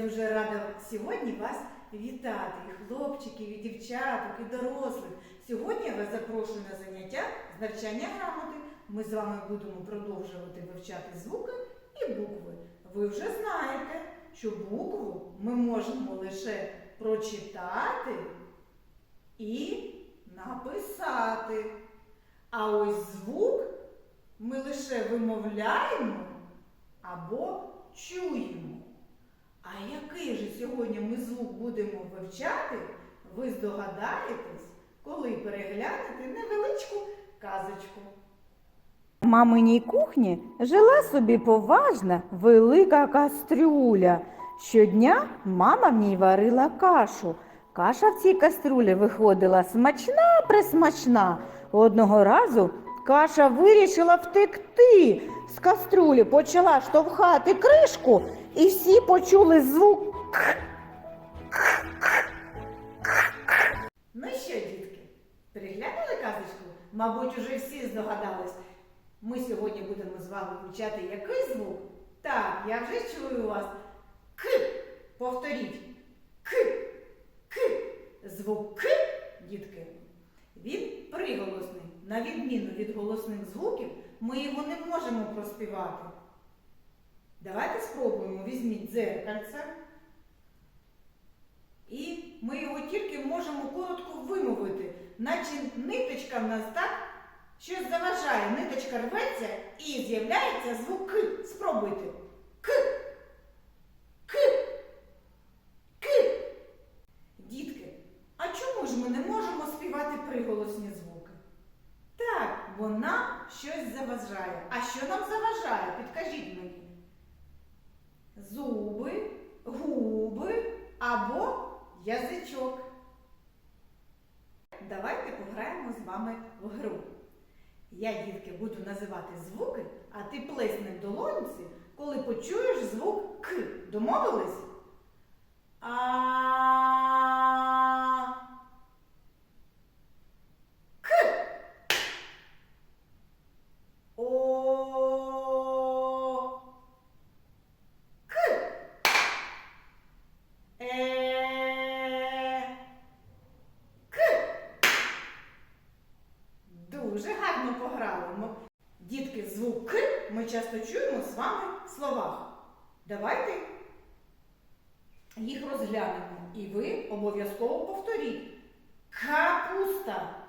дуже рада сьогодні вас вітати, і хлопчиків, і дівчаток, і дорослих. Сьогодні я вас запрошую на заняття з навчання грамоти. Ми з вами будемо продовжувати вивчати звуки і букви. Ви вже знаєте, що букву ми можемо лише прочитати і написати. А ось звук ми лише вимовляємо або чуємо. Який же сьогодні ми звук будемо вивчати, ви здогадаєтесь, коли переглянете невеличку казочку. В маминій кухні жила собі поважна велика кастрюля. Щодня мама в ній варила кашу. Каша в цій кастрюлі виходила смачна присмачна. Одного разу каша вирішила втекти з кастрюлі, почала штовхати кришку, і всі почули звук. Ну що, дітки, переглянули казочку? Мабуть, уже всі здогадались. Ми сьогодні будемо з вами вивчати який звук? Так, я вже чую вас. К. Повторіть. К. К. Звук К, дітки, він приголосний. На відміну від голосних звуків, ми його не можемо проспівати. Давайте спробуємо. Візьміть дзеркальце. І ми його тільки можемо коротко вимовити, наче ниточка в нас так щось заважає. Ниточка рветься і з'являється звук К. Спробуйте. К. К. Дітки, а чому ж ми не можемо співати приголосні звуки? Так, бо нам щось заважає. А що нам заважає? Підкажіть мені. Зуби, губи або язичок. Давайте пограємо з вами в гру. Я, дітки, буду називати звуки, а ти плесни в долонці, коли почуєш звук К. Домовились? Звук К ми часто чуємо з вами в словах. Давайте їх розглянемо. І ви обов'язково повторіть. Капуста.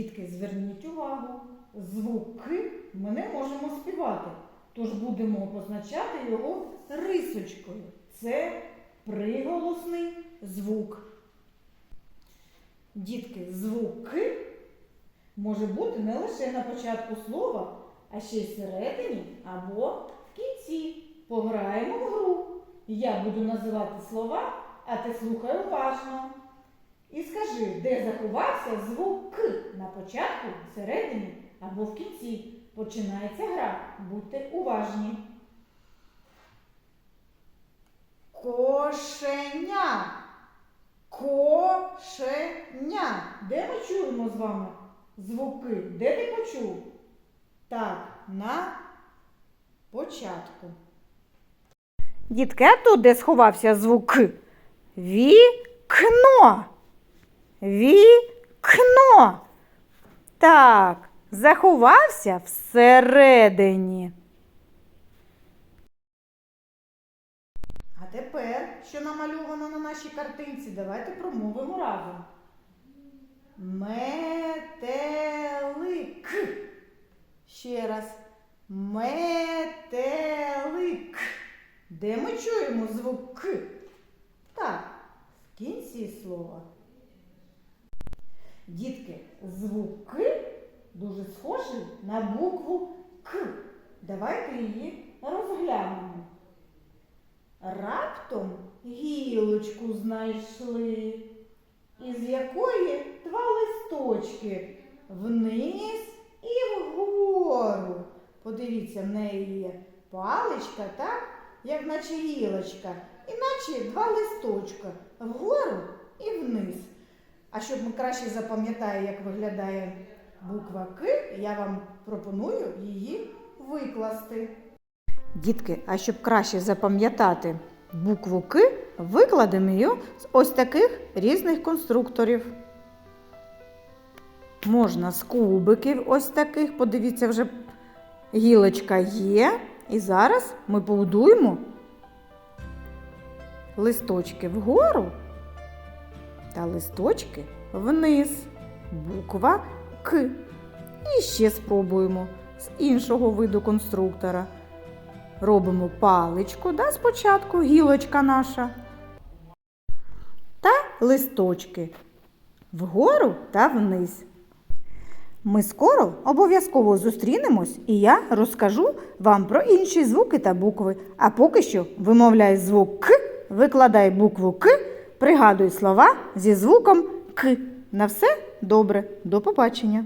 Дітки, зверніть увагу. Звук «к» ми не можемо співати, тож будемо позначати його рисочкою. Це приголосний звук. Дітки, звук «к» може бути не лише на початку слова, а ще й всередині або в кінці. Пограємо в гру. Я буду називати слова, а ти слухай уважно. І скажи, де заховався звук К на початку, всередині або в кінці. Починається гра. Будьте уважні. Кошеня. Кошеня. Де ми чуємо з вами звуки? Де ти почув? Так, на початку. Дітки, а тут де сховався звук Вікно. Вікно. Так, заховався всередині. А тепер, що намальовано на нашій картинці, давайте промовимо разом. Метелик. Ще раз. Метелик. Де ми чуємо звук К? Так, в кінці слова. Дітки, звук К дуже схожий на букву К. Давайте її розглянемо. Раптом гілочку знайшли, із якої два листочки вниз і вгору. Подивіться, в неї є паличка, так? Як наче гілочка, і наче два листочка вгору і вниз. А щоб ми краще запам'ятали, як виглядає буква К, я вам пропоную її викласти. Дітки, а щоб краще запам'ятати букву К, викладемо її з ось таких різних конструкторів. Можна з кубиків ось таких, подивіться, вже гілочка є. І зараз ми побудуємо листочки вгору та листочки вниз. Буква К. І ще спробуємо з іншого виду конструктора. Робимо паличку, да, спочатку гілочка наша. Та листочки вгору та вниз. Ми скоро обов'язково зустрінемось, і я розкажу вам про інші звуки та букви. А поки що вимовляй звук К, викладай букву К, пригадуй слова зі звуком К. На все добре. До побачення!